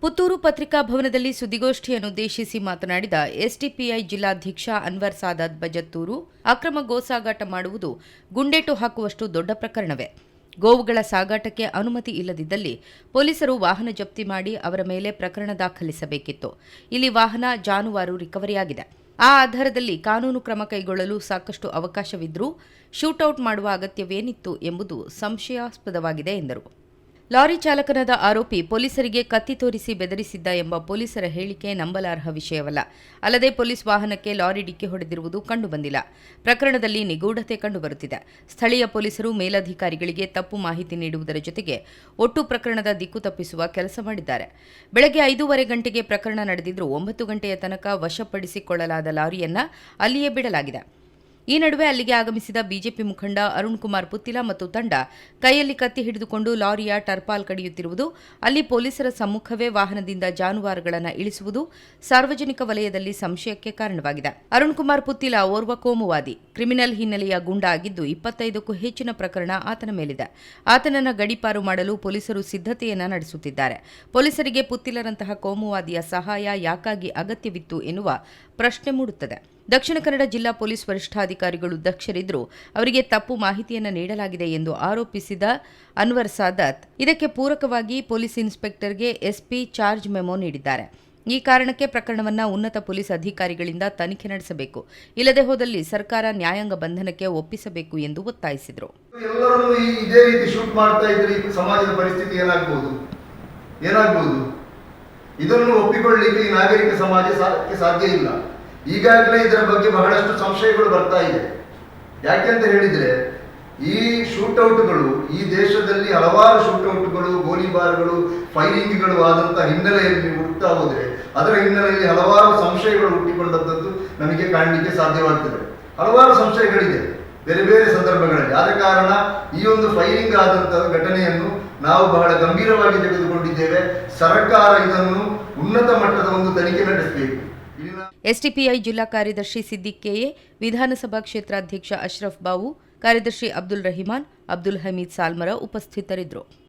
ಪುತ್ತೂರು ಪತ್ರಿಕಾ ಭವನದಲ್ಲಿ ಸುದ್ದಿಗೋಷ್ಠಿಯನ್ನುದ್ದೇಶಿಸಿ ಮಾತನಾಡಿದ ಎಸ್ಡಿಪಿಐ ಜಿಲ್ಲಾಧ್ಯಕ್ಷ ಅನ್ವರ್ ಸಾದಾತ್ ಬಜತ್ತೂರು, ಅಕ್ರಮ ಗೋಸಾಗಾಟ ಮಾಡುವುದು ಗುಂಡೇಟು ಹಾಕುವಷ್ಟು ದೊಡ್ಡ ಪ್ರಕರಣವೇ. ಗೋವುಗಳ ಸಾಗಾಟಕ್ಕೆ ಅನುಮತಿ ಇಲ್ಲದಿದ್ದಲ್ಲಿ ಪೊಲೀಸರು ವಾಹನ ಜಪ್ತಿ ಮಾಡಿ ಅವರ ಮೇಲೆ ಪ್ರಕರಣ ದಾಖಲಿಸಬೇಕಿತ್ತು. ಇಲ್ಲಿ ವಾಹನ ಜಾನುವಾರು ರಿಕವರಿಯಾಗಿದೆ. ಆ ಆಧಾರದಲ್ಲಿ ಕಾನೂನು ಕ್ರಮ ಕೈಗೊಳ್ಳಲು ಸಾಕಷ್ಟು ಅವಕಾಶವಿದ್ದರೂ ಶೂಟೌಟ್ ಮಾಡುವ ಅಗತ್ಯವೇನಿತ್ತು ಎಂಬುದು ಸಂಶಯಾಸ್ಪದವಾಗಿದೆ ಎಂದರು. ಲಾರಿ ಚಾಲಕನಾದ ಆರೋಪಿ ಪೊಲೀಸರಿಗೆ ಕತ್ತಿ ತೋರಿಸಿ ಬೆದರಿಸಿದ್ದ ಎಂಬ ಪೊಲೀಸರ ಹೇಳಿಕೆ ನಂಬಲಾರ್ಹ ವಿಷಯವಲ್ಲ. ಅಲ್ಲದೆ ಪೊಲೀಸ್ ವಾಹನಕ್ಕೆ ಲಾರಿ ಡಿಕ್ಕಿ ಹೊಡೆದಿರುವುದು ಕಂಡುಬಂದಿಲ್ಲ. ಪ್ರಕರಣದಲ್ಲಿ ನಿಗೂಢತೆ ಕಂಡುಬರುತ್ತಿದೆ. ಸ್ಥಳೀಯ ಪೊಲೀಸರು ಮೇಲಧಿಕಾರಿಗಳಿಗೆ ತಪ್ಪು ಮಾಹಿತಿ ನೀಡುವುದರ ಜೊತೆಗೆ ಒಟ್ಟು ಪ್ರಕರಣದ ದಿಕ್ಕು ತಪ್ಪಿಸುವ ಕೆಲಸ ಮಾಡಿದ್ದಾರೆ. ಬೆಳಗ್ಗೆ ಐದೂವರೆ ಗಂಟೆಗೆ ಪ್ರಕರಣ ನಡೆದಿದ್ದರೂ ಒಂಬತ್ತು ಗಂಟೆಯ ತನಕ ವಶಪಡಿಸಿಕೊಳ್ಳಲಾದ ಲಾರಿಯನ್ನ ಅಲ್ಲಿಯೇ ಬಿಡಲಾಗಿದೆ. ಈ ನಡುವೆ ಅಲ್ಲಿಗೆ ಆಗಮಿಸಿದ ಬಿಜೆಪಿ ಮುಖಂಡ ಅರುಣ್ ಕುಮಾರ್ ಪುತ್ತಿಲ ಮತ್ತು ತಂಡ ಕೈಯಲ್ಲಿ ಕತ್ತಿ ಹಿಡಿದುಕೊಂಡು ಲಾರಿಯ ಟರ್ಪಾಲ್ ಕಡಿಯುತ್ತಿರುವುದು, ಅಲ್ಲಿ ಪೊಲೀಸರ ಸಮ್ಮುಖವೇ ವಾಹನದಿಂದ ಜಾನುವಾರುಗಳನ್ನು ಇಳಿಸುವುದು ಸಾರ್ವಜನಿಕ ವಲಯದಲ್ಲಿ ಸಂಶಯಕ್ಕೆ ಕಾರಣವಾಗಿದೆ. ಅರುಣ್ ಕುಮಾರ್ ಪುತ್ತಿಲ ಓರ್ವ ಕೋಮುವಾದಿ. ಕ್ರಿಮಿನಲ್ ಹಿನ್ನೆಲೆಯ ಗುಂಡ ಆಗಿದ್ದು ಇಪ್ಪತ್ತೈದಕ್ಕೂ ಹೆಚ್ಚಿನ ಪ್ರಕರಣ ಆತನ ಮೇಲಿದೆ. ಆತನನ್ನು ಗಡಿಪಾರು ಮಾಡಲು ಪೊಲೀಸರು ಸಿದ್ಧತೆಯನ್ನ ನಡೆಸುತ್ತಿದ್ದಾರೆ. ಪೊಲೀಸರಿಗೆ ಪುತ್ತಿಲರಂತಹ ಕೋಮುವಾದಿಯ ಸಹಾಯ ಯಾಕಾಗಿ ಅಗತ್ಯವಿತ್ತು ಎನ್ನುವ ಪ್ರಶ್ನೆ ಮೂಡುತ್ತದೆ. ದಕ್ಷಿಣ ಕನ್ನಡ ಜಿಲ್ಲಾ ಪೊಲೀಸ್ ವರಿಷ್ಠಾಧಿಕಾರಿಗಳು ದಕ್ಷರಿದ್ದರು ಅವರಿಗೆ ತಪ್ಪು ಮಾಹಿತಿಯನ್ನು ನೀಡಲಾಗಿದೆ ಎಂದು ಆರೋಪಿಸಿದ ಅನ್ವರ್ ಸಾದತ್. ಇದಕ್ಕೆ ಪೂರಕವಾಗಿ ಪೊಲೀಸ್ ಇನ್ಸ್ಪೆಕ್ಟರ್ಗೆ ಎಸ್ಪಿ ಚಾರ್ಜ್ ಮೆಮೊ ನೀಡಿದ್ದಾರೆ. ಈ ಕಾರಣಕ್ಕೆ ಪ್ರಕರಣವನ್ನು ಉನ್ನತ ಪೊಲೀಸ್ ಅಧಿಕಾರಿಗಳಿಂದ ತನಿಖೆ ನಡೆಸಬೇಕು. ಇಲ್ಲದೆ ಹೋದಲ್ಲಿ ಸರ್ಕಾರ ನ್ಯಾಯಾಂಗ ಬಂಧನಕ್ಕೆ ಒಪ್ಪಿಸಬೇಕು ಎಂದು ಒತ್ತಾಯಿಸಿದರು. ಇದನ್ನು ಒಪ್ಪಿಕೊಳ್ಳಲಿಕ್ಕೆ ನಾಗರಿಕ ಸಮಾಜಕ್ಕೆ ಸಾಧ್ಯ ಇಲ್ಲ. ಈಗಾಗಲೇ ಇದರ ಬಗ್ಗೆ ಬಹಳಷ್ಟು ಸಂಶಯಗಳು ಬರ್ತಾ ಇದೆ. ಯಾಕೆಂತ ಹೇಳಿದ್ರೆ, ಈ ಶೂಟೌಟ್ಗಳು ಈ ದೇಶದಲ್ಲಿ ಹಲವಾರು ಶೂಟೌಟ್ಗಳು, ಗೋಲಿಬಾರ್ಗಳು, ಫೈರಿಂಗ್ಗಳು ಆದಂತಹ ಹಿನ್ನೆಲೆಯಲ್ಲಿ ಹುಟ್ಟುತ್ತಾ ಹೋದರೆ, ಅದರ ಹಿನ್ನೆಲೆಯಲ್ಲಿ ಹಲವಾರು ಸಂಶಯಗಳು ಹುಟ್ಟಿಕೊಂಡಂತದ್ದು ನಮಗೆ ಕಾಣಲಿಕ್ಕೆ ಸಾಧ್ಯವಾಗ್ತದೆ. ಹಲವಾರು ಸಂಶಯಗಳಿದೆ. ಬೇರೆ ಬೇರೆ ಸಂದರ್ಭಗಳಲ್ಲಿ. ಆದ ಕಾರಣ ಈ ಒಂದು ಫೈರಿಂಗ್ ಆದಂತಹ ಘಟನೆಯನ್ನು ನಾವು ಬಹಳ ಗಂಭೀರವಾಗಿ ತೆಗೆದುಕೊಂಡಿದ್ದೇವೆ. ಸರ್ಕಾರ ಇದನ್ನು ಉನ್ನತ ಮಟ್ಟದ ಒಂದು ತನಿಖೆ ನಡೆಸಬೇಕು. ಎಸ್ಟಿಪಿಐ ಜಿಲ್ಲಾ ಕಾರ್ಯದರ್ಶಿ ಸಿದ್ದಿಕ್ ಕೆಎ, ವಿಧಾನಸಭಾ ಕ್ಷೇತ್ರಾಧ್ಯಕ್ಷ ಅಶ್ರಫ್ ಬಾವು, ಕಾರ್ಯದರ್ಶಿ ಅಬ್ದುಲ್ ರಹಿಮಾನ್, ಅಬ್ದುಲ್ ಹಮೀದ್ ಸಾಲ್ಮರ ಉಪಸ್ಥಿತರಿದ್ದರು.